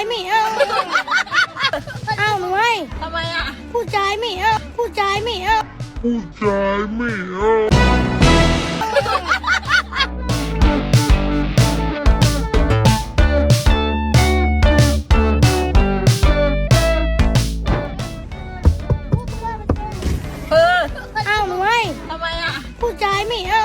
ายไม่เอาเอาหนุ่ยทำไมอะ ผู้ชายไม่เอาผู้ชายไม่เอาผู้ชายไม่เอาเออเอาหนูให้ทำไมอะ ผู้ชายไม่เอา